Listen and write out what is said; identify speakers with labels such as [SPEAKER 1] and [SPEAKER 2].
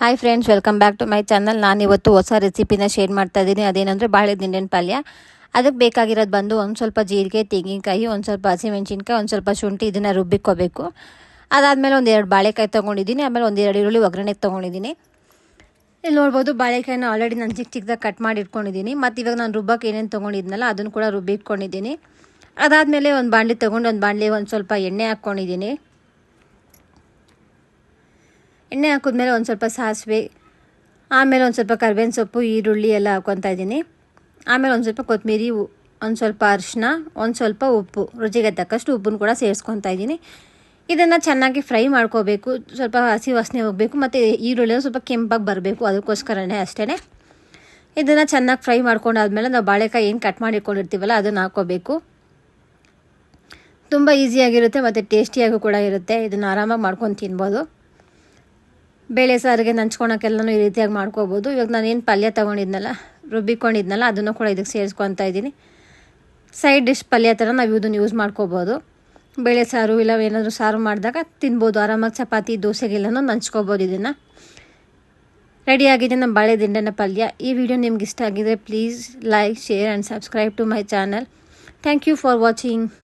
[SPEAKER 1] Hi friends welcome back to my channel ನಾನು ಇವತ್ತು ಹೊಸ ರೆಸಿಪಿನ ಶೇರ್ ಮಾಡ್ತಾ ಇದ್ದೀನಿ. ಅದೇನಂದರೆ ಬಾಳೆ ದಿಂಡಿನ ಪಲ್ಯ. ಅದಕ್ಕೆ ಬೇಕಾಗಿರೋದು ಬಂದು ಒಂದು ಸ್ವಲ್ಪ ಜೀರಿಗೆ, ತೆಂಗಿನಕಾಯಿ, ಒಂದು ಸ್ವಲ್ಪ ಹಸಿಮೆಣಸಿನ್ಕಾಯಿ, ಒಂದು ಸ್ವಲ್ಪ ಶುಂಠಿ ಇದನ್ನು ರುಬ್ಬಿಕೋಬೇಕು ಅದಾದಮೇಲೆ ಒಂದು ಎರಡು ಬಾಳೆಕಾಯಿ ತೊಗೊಂಡಿದ್ದೀನಿ. ಆಮೇಲೆ ಒಂದು ಎರಡು ಈರುಳ್ಳಿ ಒಗ್ಗರಣೆ ತೊಗೊಂಡಿದ್ದೀನಿ. ಇಲ್ಲಿ ನೋಡ್ಬೋದು ಬಾಳೆಕಾಯಿನ ಆಲ್ರೆಡಿ ನಾನು ಚಿಕ್ಕ ಚಿಕ್ಕದಾಗಿ ಕಟ್ ಮಾಡಿ ಇಟ್ಕೊಂಡಿದ್ದೀನಿ. ಮತ್ತು ಇವಾಗ ನಾನು ರುಬ್ಬಕ್ಕೆ ಏನೇನು ತೊಗೊಂಡಿದ್ನಲ್ಲ ಅದನ್ನು ಕೂಡ ರುಬ್ಬಿಟ್ಕೊಂಡಿದ್ದೀನಿ. ಅದಾದಮೇಲೆ ಒಂದು ಬಾಣಲಿ ತೊಗೊಂಡು ಒಂದು ಬಾಣಲಿ ಒಂದು ಸ್ವಲ್ಪ ಎಣ್ಣೆ ಹಾಕ್ಕೊಂಡಿದ್ದೀನಿ. ಎಣ್ಣೆ ಹಾಕಿದ್ಮೇಲೆ ಒಂದು ಸ್ವಲ್ಪ ಸಾಸಿವೆ, ಆಮೇಲೆ ಒಂದು ಸ್ವಲ್ಪ ಕರ್ಬೇವಿನ ಸೊಪ್ಪು, ಈರುಳ್ಳಿ ಎಲ್ಲ ಹಾಕ್ಕೊತಾ ಇದ್ದೀನಿ. ಆಮೇಲೆ ಒಂದು ಸ್ವಲ್ಪ ಕೊತ್ತಂಬರಿ ಒಂದು ಸ್ವಲ್ಪ ಅರಿಶಿನ, ಒಂದು ಸ್ವಲ್ಪ ಉಪ್ಪು. ರುಚಿಗೆ ತಕ್ಕಷ್ಟು ಉಪ್ಪನ್ನು ಕೂಡ ಸೇರಿಸ್ಕೊತಾ ಇದ್ದೀನಿ. ಇದನ್ನು ಚೆನ್ನಾಗಿ ಫ್ರೈ ಮಾಡ್ಕೋಬೇಕು. ಸ್ವಲ್ಪ ಹಸಿ ವಾಸನೆ ಹೋಗಬೇಕು ಮತ್ತು ಈರುಳ್ಳಿ ಸ್ವಲ್ಪ ಕೆಂಪಾಗಿ ಬರಬೇಕು. ಅದಕ್ಕೋಸ್ಕರನೇ ಅಷ್ಟೇ ಇದನ್ನು ಚೆನ್ನಾಗಿ ಫ್ರೈ ಮಾಡ್ಕೊಂಡಾದ್ಮೇಲೆ ನಾವು ಬಾಳೆಕಾಯಿ ಏನು ಕಟ್ ಮಾಡಿ ಇಟ್ಕೊಂಡಿರ್ತೀವಲ್ಲ ಅದನ್ನು ಹಾಕ್ಕೋಬೇಕು. ತುಂಬ ಈಸಿಯಾಗಿರುತ್ತೆ ಮತ್ತು ಟೇಸ್ಟಿಯಾಗೂ ಕೂಡ ಇರುತ್ತೆ. ಇದನ್ನು ಆರಾಮಾಗಿ ಮಾಡ್ಕೊಂಡು ತಿನ್ಬೋದು. ಬೇಳೆ ಸಾರಿಗೆ ನಂಚ್ಕೊಳಕ್ಕೆಲ್ಲನೂ ಈ ರೀತಿಯಾಗಿ ಮಾಡ್ಕೋಬೋದು. ಇವಾಗ ನಾನು ಏನು ಪಲ್ಯ ತೊಗೊಂಡಿದ್ನಲ್ಲ, ರುಬ್ಬಿಕೊಂಡಿದ್ನಲ್ಲ, ಅದನ್ನು ಕೂಡ ಇದಕ್ಕೆ ಸೇರಿಸ್ಕೊತಾ ಇದ್ದೀನಿ. ಸೈಡ್ ಡಿಶ್ ಪಲ್ಯ ಥರ ನಾವು ಇದನ್ನು ಯೂಸ್ ಮಾಡ್ಕೋಬೋದು. ಬೇಳೆ ಸಾರು ಇಲ್ಲ, ಏನಾದರೂ ಸಾರು ಮಾಡಿದಾಗ ತಿನ್ಬೋದು. ಆರಾಮಾಗಿ ಚಪಾತಿ, ದೋಸೆಗೆಲ್ಲನೂ ನಂಚ್ಕೋಬೋದು ಇದನ್ನು. ರೆಡಿಯಾಗಿದೆ ನಮ್ಮ ಬಾಳೆ ದಿಂಡನ ಪಲ್ಯ. ಈ ವಿಡಿಯೋ ನಿಮ್ಗೆ ಇಷ್ಟ ಆಗಿದ್ರೆ please like, share and subscribe to my channel. Thank you for watching.